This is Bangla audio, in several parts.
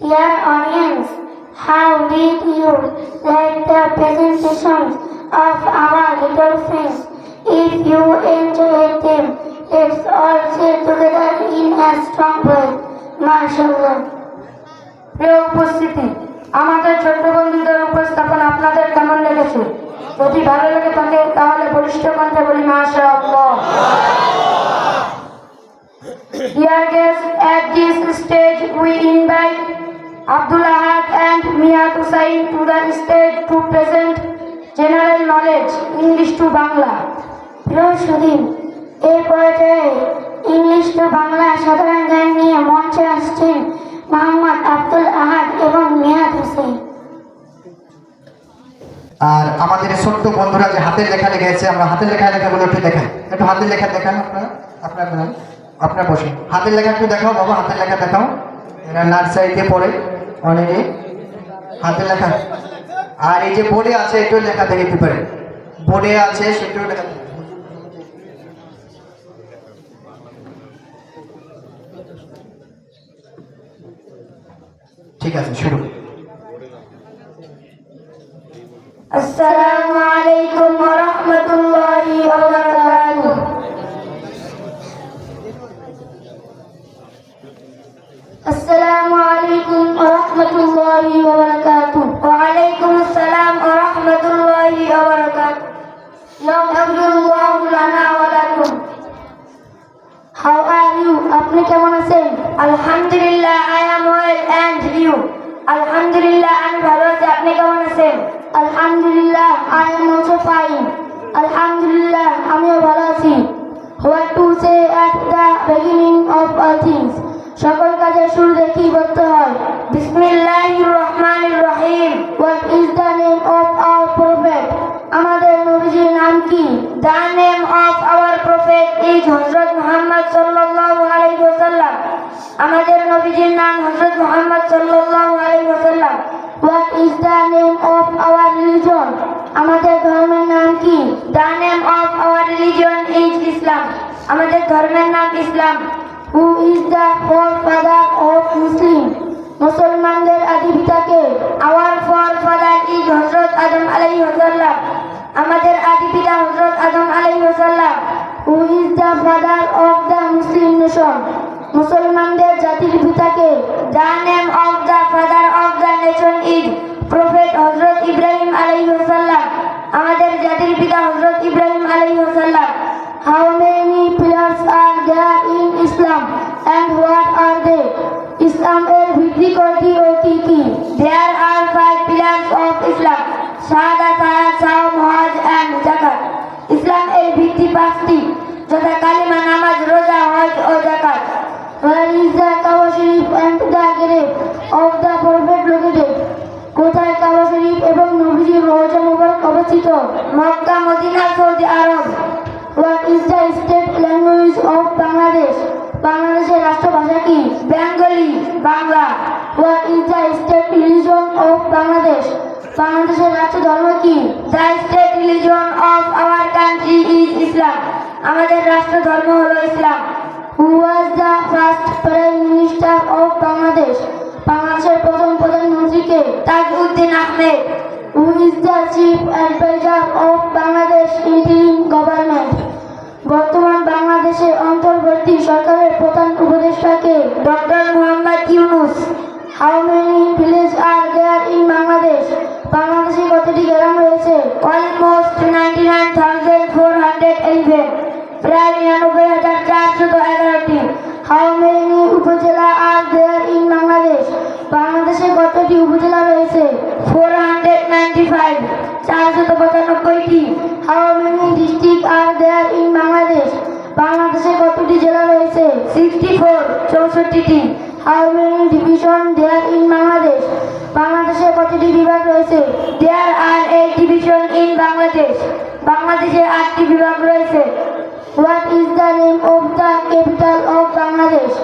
Dear audience, how did you like the presentations of our little friends? If you enjoyed them, let's all say together in a strong voice. MashaAllah. প্রিয় উপস্থিতি আমাদের ছোট্ট বন্ধুদের উপস্থাপন আপনাদের কেমন লেগেছে যদি ভালো লেগে থাকে তাহলে বলিষ্ঠ কণ্ঠে বলি মাশা আল্লাহ Dear guests, at this stage Abdul Ahad and Mia Hussain to the stage to present general knowledge, English to Bangla. প্রিয় সুদীপ এই পর্যায়ে ইংলিশ টু বাংলা সাধারণ জ্ঞান নিয়ে মঞ্চে আসছেন মোহাম্মদ আব্দুল আহাদ এবং নিহাদ হোসেন আর আমাদের ছোট্ট বন্ধুরা যে হাতের লেখা লেগেছে আমরা হাতের লেখা লেখাগুলো একটু দেখাই। একটু হাতের লেখা দেখান আপনারা, আপনার আপনার বসে হাতের লেখা একটু দেখাও, বাবা, হাতের লেখা দেখাও। এরা নার্সারিতে পড়ে। অনেকে হাতে লেখা। আর এই যে বোর্ডে আছে, একটু লেখা থাকে পেপারে। বোর্ডে আছে, সেটাও লেখা থাকে ঠিক আছে, শুরু। আসসালামু আলাইকুম ওয়া রাহমাতুল্লাহি ওয়া বারাকাতুহু আলহামদুলিল্লাহ, আমি ভালো আছি। আপনি কেমন আছেন? আলহামদুলিল্লাহ, I am also fine. আলহামদুলিল্লাহ, আমিও ভালো আছি। What to say at the beginning of all things? সকল কাজের কি বলতে হয়। রহিম। What is the name of our prophet? আমাদের নবীজির নাম কি? The name of our prophet is Hazrat Muhammad সাল্লাল্লাহু আলাইহি আমাদের নবীজির নাম হযরত মুহাম্মদ সাল্লাল্লাহু আমাদের ধর্মের নাম Islam. Who is is the forefather of Muslim মুসলমানদের আদি পিতাকে আওয়ার ফর ফাদার ইজ হজরত আদম আলাইহিস সালাম আমাদের আদি পিতা হযরত আদম আলাইহিস সালাম Who is the father of the Muslim nation? মুসলমানদের জাতির পিতাকে the name of Mecca, Medina, Saudi Arab What is the state language of Bangladesh? বাংলাদেশের রাষ্ট্রভাষা কি Bengali, Bangla What is the state religion of Bangladesh? বাংলাদেশের রাষ্ট্র ধর্ম কি the state religion of our country is Islam আমাদের রাষ্ট্র ধর্ম হলো ইসলাম Who was the first prime minister of Bangladesh? বাংলাদেশের প্রথম প্রধানমন্ত্রীকে Tajuddin Ahmed Who is the chief advisor of Bangladesh interim government? বর্তমান বাংলাদেশের অন্তর্বর্তী সরকারের প্রধান উপদেষ্টাকে doctor Mohammad Yunus How many villages are there in Bangladesh? বাংলাদেশে কতটি গ্রাম রয়েছে almost ninety nine thousand four hundred eleven প্রায় নিরানব্বই হাজার চারশত এগারোটি How many উপজেলা are চারশত How many districts are there in Bangladesh? বাংলাদেশে কতটি জেলা রয়েছে সিক্সটি ফোর চৌষট্টিটি How many division there in Bangladesh? বাংলাদেশে কতটি বিভাগ রয়েছে there are a division in Bangladesh বাংলাদেশে আটটি বিভাগ রয়েছে What is the name of the capital of Bangladesh?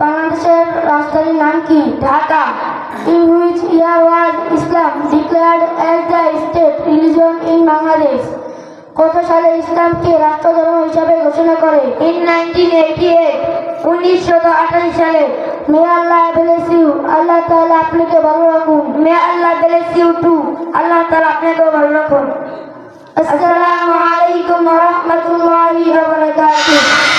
বাংলাদেশের রাজধানীর নাম কি Dhaka In which year was Islam declared as the state religion in Bangladesh? কত সালে ইসলামকে রাষ্ট্রধর্ম হিসাবে ঘোষণা করে? ইন নাইনটিন এইটি এইট উনিশশো আঠাশ সালে মে আল্লাহ you. আল্লাহ তাআলা আপনাকে ভালো রাখুন। May Allah bless you too Allah তাআলা আপনাকেও ভালো রাখুন। আসসালামু আলাইকুম ওয়া রাহমাতুল্লাহি ওয়া